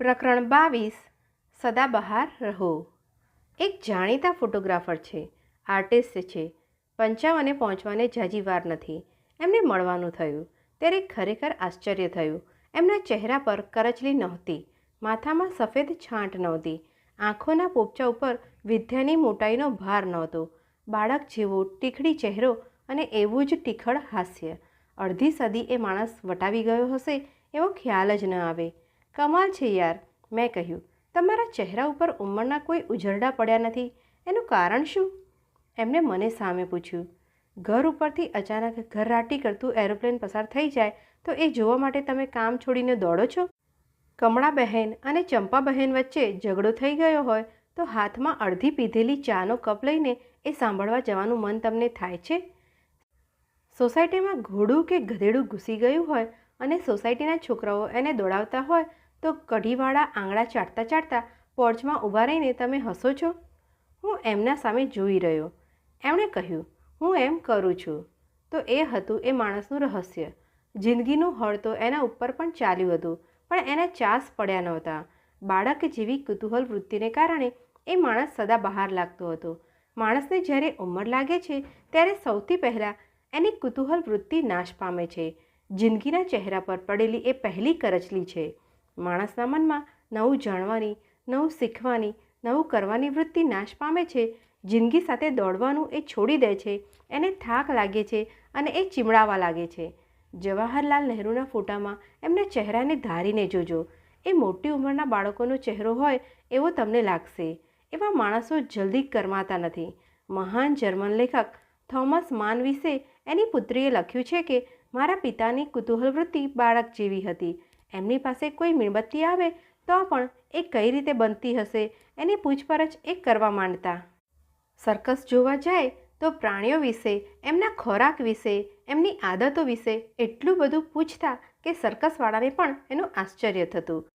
પ્રકરણ બાવીસ સદાબહાર રહો. એક જાણીતા ફોટોગ્રાફર છે, આર્ટિસ્ટ છે, પંચાવને પહોંચવાને જાજી વાર નથી. એમને મળવાનું થયું. ત્યારે ખરેખર આશ્ચર્ય થયું. એમના ચહેરા પર કરચલી નહોતી, માથામાં સફેદ છાંટ નહોતી, આંખોના પોપચા ઉપર વિદ્યાની મોટાઈનો ભાર નહોતો, બાળક જેવો ટીખડી ચહેરો અને એવું જ ટીખળ હાસ્ય. અડધી સદી એ માણસ વટાવી ગયો હશે એવો ખ્યાલ જ ન આવે. કમાલ છે યાર, મેં કહ્યું. તમારા ચહેરા ઉપર ઉંમરના કોઈ ઉજરડા પડ્યા નથી. એનું કારણ શું? એમણે મને સામે પૂછ્યું. ઘર ઉપરથી અચાનક ઘરરાટી કરતું એરોપ્લેન પસાર થઈ જાય તો એ જોવા માટે તમે કામ છોડીને દોડો છો? કમળા બહેન અને ચંપા બહેન વચ્ચે ઝઘડો થઈ ગયો હોય તો હાથમાં અડધી પીધેલી ચાનો કપ લઈને એ સાંભળવા જવાનું મન તમને થાય છે? સોસાયટીમાં ઘોડું કે ગધેડું ઘૂસી ગયું હોય અને સોસાયટીના છોકરાઓ એને દોડાવતા હોય તો કઢીવાળા આંગળા ચાટતા ચાટતા પોર્ચમાં ઊભા રહીને તમે હસો છો? હું એમના સામે જોઈ રહ્યો. એમણે કહ્યું, હું એમ કરું છું. તો એ હતું એ માણસનું રહસ્ય. જિંદગીનું હળ તો એના ઉપર પણ ચાલ્યું હતું, પણ એના ચાસ પડ્યા નહોતા. બાળક જેવી કુતૂહલ વૃત્તિને કારણે એ માણસ સદા બહાર લાગતો હતો. માણસને જ્યારે ઉંમર લાગે છે, ત્યારે સૌથી પહેલાં એની કુતૂહલ વૃત્તિ નાશ પામે છે. જિંદગીના ચહેરા પર પડેલી એ પહેલી કરચલી છે. માણસના મનમાં નવું જાણવાની, નવું શીખવાની, નવું કરવાની વૃત્તિ નાશ પામે છે. જિંદગી સાથે દોડવાનું એ છોડી દે છે, એને થાક લાગે છે અને એ ચીમડાવા લાગે છે. જવાહરલાલ નહેરુના ફોટામાં એમના ચહેરાને ધારીને જોજો. એ મોટી ઉંમરના બાળકોનો ચહેરો હોય એવો તમને લાગશે. એવા માણસો જલ્દી કરમાતા નથી. મહાન જર્મન લેખક થોમસ માન વિશે એની પુત્રીએ લખ્યું છે કે, મારા પિતાની કુતૂહલ વૃત્તિ બાળક જેવી હતી. એમની પાસે કોઈ મીણબત્તી આવે તો પણ એ કઈ રીતે બનતી હશે એની પૂછપરછ એ કરવા માંડતા. સર્કસ જોવા જાય તો પ્રાણીઓ વિશે, એમના ખોરાક વિશે, એમની આદતો વિશે એટલું બધું પૂછતા કે સર્કસવાળાને પણ એનું આશ્ચર્ય થતું.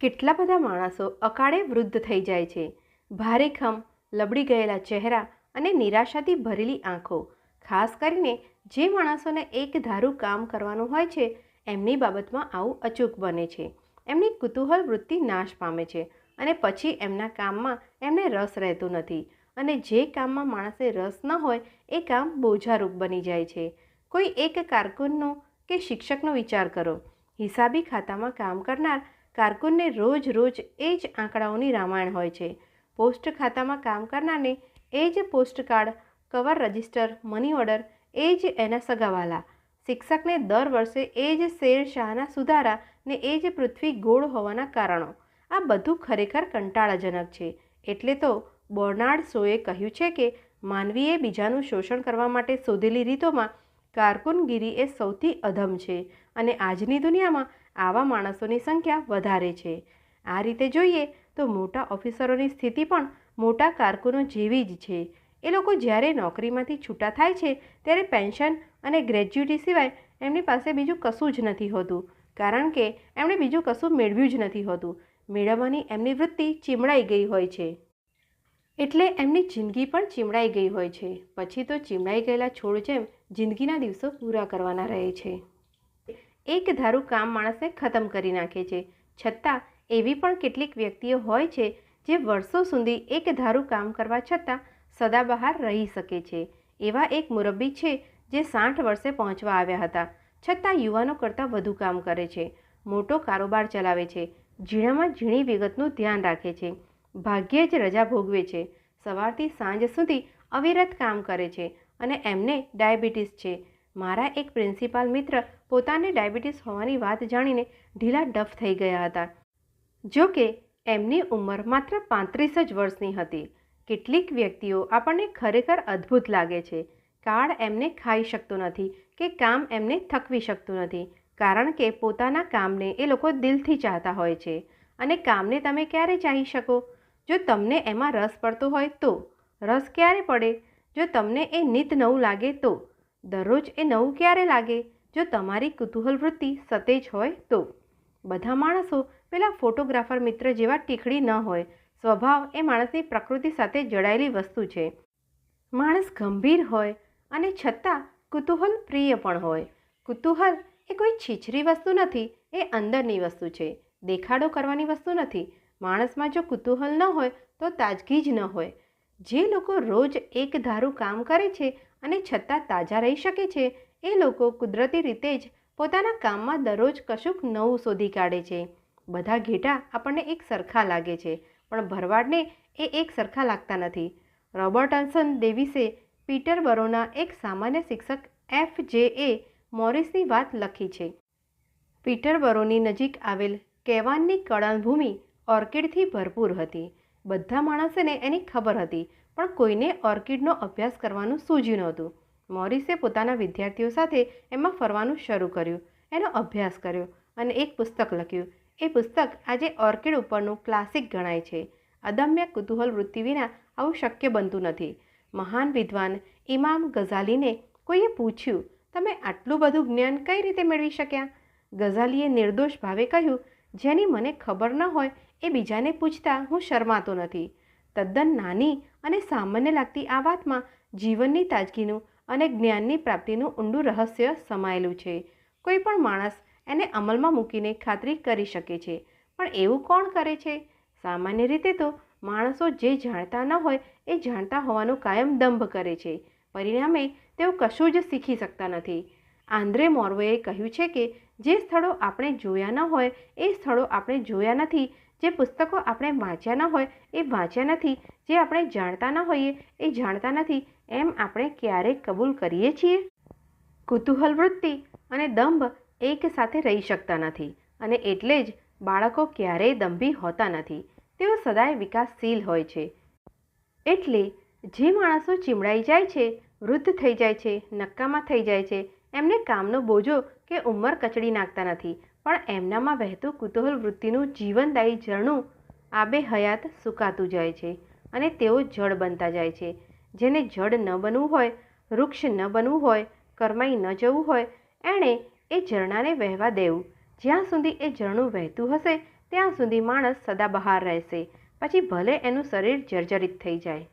કેટલા બધા માણસો અકાળે વૃદ્ધ થઈ જાય છે. ભારેખમ લબડી ગયેલા ચહેરા અને નિરાશાથી ભરેલી આંખો. ખાસ કરીને જે માણસોને એક ધારું કામ કરવાનું હોય છે એમની બાબતમાં આવું અચૂક બને છે. એમની કુતૂહલ વૃત્તિ નાશ પામે છે અને પછી એમના કામમાં એમને રસ રહેતો નથી અને જે કામમાં માણસે રસ ન હોય એ કામ બોજારૂપ બની જાય છે. કોઈ એક કારકુનનો કે શિક્ષકનો વિચાર કરો. હિસાબી ખાતામાં કામ કરનાર કારકુનને રોજ રોજ એ જ આંકડાઓની રામાયણ હોય છે. પોસ્ટ ખાતામાં કામ કરનારને એ જ post card cover register, money order, એ જ એના સગાવાલા શિક્ષકને દર વર્ષે એ જ શેર શાહના સુધારા ને એ જ પૃથ્વી ગોળ હોવાના કારણો. આ બધું ખરેખર કંટાળાજનક છે. એટલે તો બોર્નાર્ડ શોએ કહ્યું છે કે માનવીએ બીજાનું શોષણ કરવા માટે શોધેલી રીતોમાં કારકુનગીરી એ સૌથી અધમ છે અને આજની દુનિયામાં આવા માણસોની સંખ્યા વધારે છે. આ રીતે જોઈએ તો મોટા ઓફિસરોની સ્થિતિ પણ મોટા કારકુનો જેવી જ છે. એ લોકો જ્યારે નોકરીમાંથી છૂટા થાય છે, ત્યારે પેન્શન અને ગ્રેજ્યુટી સિવાય એમની પાસે બીજું કશું જ નથી હોતું. કારણ કે એમણે બીજું કશું મેળવ્યું જ નથી હોતું. મેળવવાની એમની વૃત્તિ ચીમડાઈ ગઈ હોય છે. એટલે એમની જિંદગી પણ ચીમડાઈ ગઈ હોય છે. પછી તો ચીમડાઈ ગયેલા છોડ જેમ જિંદગીના દિવસો પૂરા કરવાના રહે છે. એક ધારું કામ માણસને ખતમ કરી નાખે છે. છતાં એવી પણ કેટલીક વ્યક્તિઓ હોય છે જે વર્ષો સુધી એક ધારું કામ કરવા છતાં સદાબહાર રહી શકે છે. એવા એક મુરબ્બી છે જે સાઠ વર્ષે પહોંચવા આવ્યા હતા. છતાં યુવાનો કરતાં વધુ કામ કરે છે. મોટો કારોબાર ચલાવે છે. ઝીણામાં ઝીણી વિગતનું ધ્યાન રાખે છે. ભાગ્યે જ રજા ભોગવે છે. સવારથી સાંજ સુધી અવિરત કામ કરે છે અને એમને ડાયાબિટીસ છે. મારા એક પ્રિન્સિપાલ મિત્ર પોતાને ડાયાબિટીસ હોવાની વાત જાણીને ઢીલા ડફ થઈ ગયા હતા. જો કે, એમની ઉંમર માત્ર પાંત્રીસ જ વર્ષની હતી. કેટલીક વ્યક્તિઓ આપણને ખરેખર અદ્ભુત લાગે છે. કાળ એમને ખાઈ શકતો નથી કે કામ એમને થકવી શકતું નથી, કારણ કે પોતાના કામને એ લોકો દિલથી ચાહતા હોય છે. અને કામને તમે ક્યારે ચાહી શકો? જો તમને એમાં રસ પડતો હોય તો. રસ ક્યારે પડે? જો તમને એ નિત નવું લાગે તો. દરરોજ એ નવું ક્યારે લાગે? જો તમારી કુતૂહલ વૃત્તિ સતેજ હોય તો. બધા માણસો પેલા ફોટોગ્રાફર મિત્ર જેવા ટીખડી ન હોય સ્વભાવ એ માણસની પ્રકૃતિ સાથે જડાયેલી વસ્તુ છે. માણસ ગંભીર હોય અને છતાં કુતૂહલ પ્રિય પણ હોય. કુતૂહલ એ કોઈ છીછરી વસ્તુ નથી, એ અંદરની વસ્તુ છે. દેખાડો કરવાની વસ્તુ નથી. માણસમાં જો કુતૂહલ ન હોય તો તાજગી જ ન હોય. જે લોકો રોજ એક ધારું કામ કરે છે અને છતાં તાજા રહી શકે છે, એ લોકો કુદરતી રીતે જ પોતાના કામમાં દરરોજ કશુંક નવું શોધી કાઢે છે. બધા ઘેટા આપણને એક સરખા લાગે છે. પણ ભરવાડને એ એક સરખા લાગતા નથી. રોબર્ટન્સન ડેવિસે પીટર બરોના એક સામાન્ય શિક્ષક એફ જે એ મોરિસની વાત લખી છે. પીટર બરોની નજીક આવેલ કેવાનની કળણભૂમિ ઓર્કિડથી ભરપૂર હતી. બધા માણસોને એની ખબર હતી, પણ કોઈને ઓર્કિડનો અભ્યાસ કરવાનું સૂજ્યું નહોતું. મોરિસે પોતાના વિદ્યાર્થીઓ સાથે એમાં ફરવાનું શરૂ કર્યું, એનો અભ્યાસ કર્યો અને એક પુસ્તક લખ્યું. એ પુસ્તક આજે ઓર્કિડ ઉપરનું ક્લાસિક ગણાય છે. અદમ્ય કુતૂહલ વૃત્તિ વિના આવું શક્ય બનતું નથી. મહાન વિદ્વાન ઇમામ ગઝાલીને કોઈએ પૂછ્યું, તમે આટલું બધું જ્ઞાન કઈ રીતે મેળવી શક્યા? ગઝાલીએ નિર્દોષ ભાવે કહ્યું, જેની મને ખબર ન હોય એ બીજાને પૂછતા હું શરમાતો નથી. તદ્દન નાની અને સામાન્ય લાગતી આ વાતમાં જીવનની તાજગીનું અને જ્ઞાનની પ્રાપ્તિનું ઊંડું રહસ્ય સમાયેલું છે. કોઈ પણ માણસ એને અમલમાં મૂકીને ખાતરી કરી શકે છે. પણ એવું કોણ કરે છે? સામાન્ય રીતે તો માણસો જે જાણતા ન હોય એ જાણતા હોવાનો કાયમ દંભ કરે છે. પરિણામે તેઓ કશું જ શીખી શકતા નથી. આંદ્રે મોર્વેએ કહ્યું છે કે જે સ્થળો આપણે જોયા ન હોય એ સ્થળો આપણે જોયા નથી, જે પુસ્તકો આપણે વાંચ્યા ન હોય એ વાંચ્યા નથી, જે આપણે જાણતા ન હોઈએ એ જાણતા નથી, એમ આપણે ક્યારેક કબૂલ કરીએ છીએ? કુતૂહલ વૃત્તિ અને દંભ એક સાથે રહી શકતા નથી અને એટલે જ બાળકો ક્યારેય દંભી હોતા નથી. તેઓ સદાય વિકાસશીલ હોય છે. એટલે જે માણસો ચીમડાઈ જાય છે, વૃદ્ધ થઈ જાય છે નક્કામાં થઈ જાય છે, એમને કામનો બોજો કે ઉંમર કચડી નાખતા નથી. પણ એમનામાં વહેતું કુતૂહલ વૃત્તિનું જીવનદાયી ઝરણું આબે હયાત સુકાતું જાય છે અને તેઓ જળ બનતા જાય છે. જેને જળ ન બનવું હોય, વૃક્ષ ન બનવું હોય, કરમાઈ ન જવું હોય, એણે એ ઝરણાને વહેવા દેવું. જ્યાં સુધી એ ઝરણું વહેતું હશે, ત્યાં સુધી માણસ સદાબહાર રહેશે. પછી ભલે એનું શરીર જર્જરિત થઈ જાય.